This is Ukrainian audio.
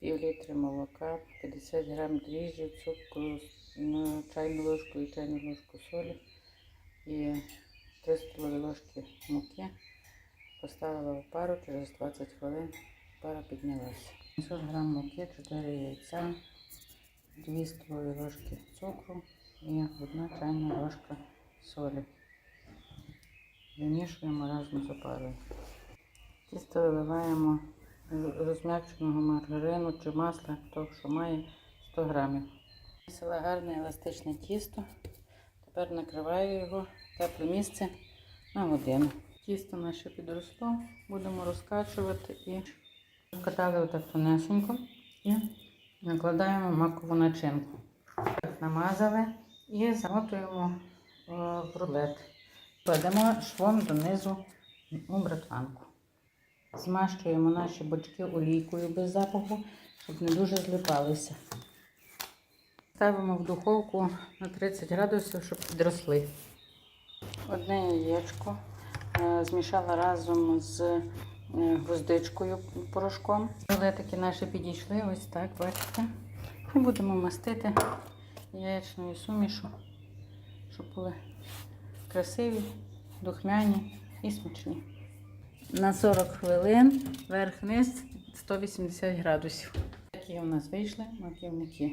пів літри молока, 50 грам дріжджів, цукру, чайну ложку і чайну ложку солі і 3 столові ложки муки. Поставила в пару через 20 хвилин. Пара піднялася. 500 грам муки, 4 яйця, 2 столові ложки цукру і 1 чайна ложка солі. Вимішуємо разом з опарою. Тісто виливаємо розм'якченого маргарину чи масла, хто що має 100 грамів. Висила гарне еластичне тісто. Тепер накриваю його в тепле місце на годину. Тісто наше підросло, будемо розкачувати і розкатали отак тонесенько і накладаємо макову начинку. Так, намазали і замотуємо е, в рулет. Кладемо швом донизу у братанку. Змащуємо наші бочки олійкою без запаху, щоб не дуже злипалися. Ставимо в духовку на 30 градусів, щоб підросли. Одне яєчко е, змішала разом з е, гвоздичкою порошком. Рулетики наші підійшли, ось так, бачите. І будемо мастити яєчною сумішу, щоб були красиві, духмяні і смачні. На 40 хвилин верх-низ 180 градусів. Такі у нас вийшли маківники.